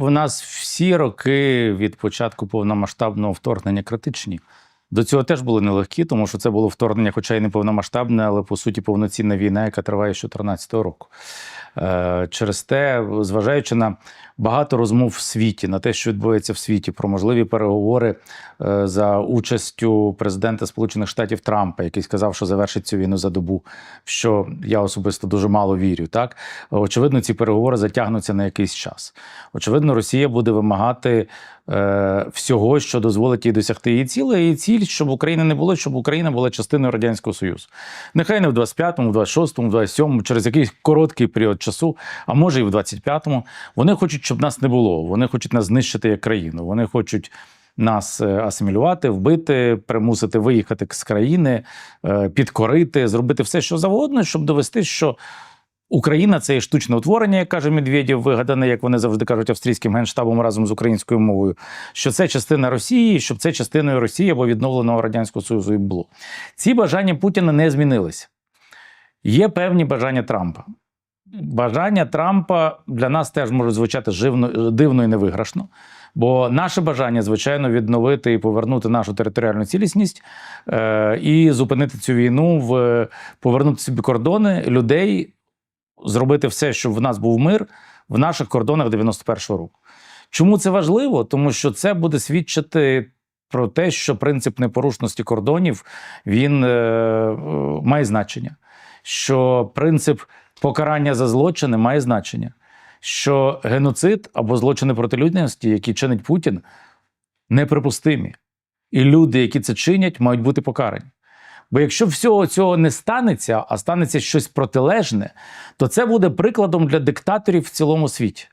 в нас всі роки від початку повномасштабного вторгнення критичні. До цього теж були нелегкі, тому що це було вторгнення, хоча й не повномасштабне, але по суті повноцінна війна, яка триває з 2014 року. Е, Через те, зважаючи на багато розмов в світі, на те, що відбувається в світі, про можливі переговори е, за участю президента Сполучених Штатів Трампа, який сказав, що завершить цю війну за добу, що я особисто дуже мало вірю. Так очевидно, ці переговори затягнуться на якийсь час. Очевидно, Росія буде вимагати е, всього, що дозволить їй досягти її цілей. Її ціль, щоб України не було, щоб Україна була частиною радянського союзу. Нехай не в 25-му, в 26-му, в 27-му, через якийсь короткий період часу, а може і в 25-му. Вони хочуть, щоб нас не було. Вони хочуть нас знищити як країну. Вони хочуть. Нас е, асимілювати, вбити, примусити виїхати з країни, е, підкорити, зробити все, що завгодно, щоб довести, що Україна це є штучне утворення, як каже Медведєв, вигадане, як вони завжди кажуть, австрійським генштабом разом з українською мовою. Що це частина Росії, щоб це частиною Росії або відновленого радянського союзу і було. Ці бажання Путіна не змінилися. Є певні бажання Трампа. Бажання Трампа для нас теж можуть звучати живно, дивно і невиграшно. Бо наше бажання, звичайно, відновити і повернути нашу територіальну цілісність е, і зупинити цю війну, в повернути собі кордони людей, зробити все, щоб в нас був мир в наших кордонах 91-го року. Чому це важливо? Тому що це буде свідчити про те, що принцип непорушності кордонів він е, має значення, що принцип покарання за злочини має значення, що геноцид або злочини проти людяності, які чинить Путін, неприпустимі. І люди, які це чинять, мають бути покарані. Бо якщо всього цього не станеться, а станеться щось протилежне, то це буде прикладом для диктаторів в цілому світі.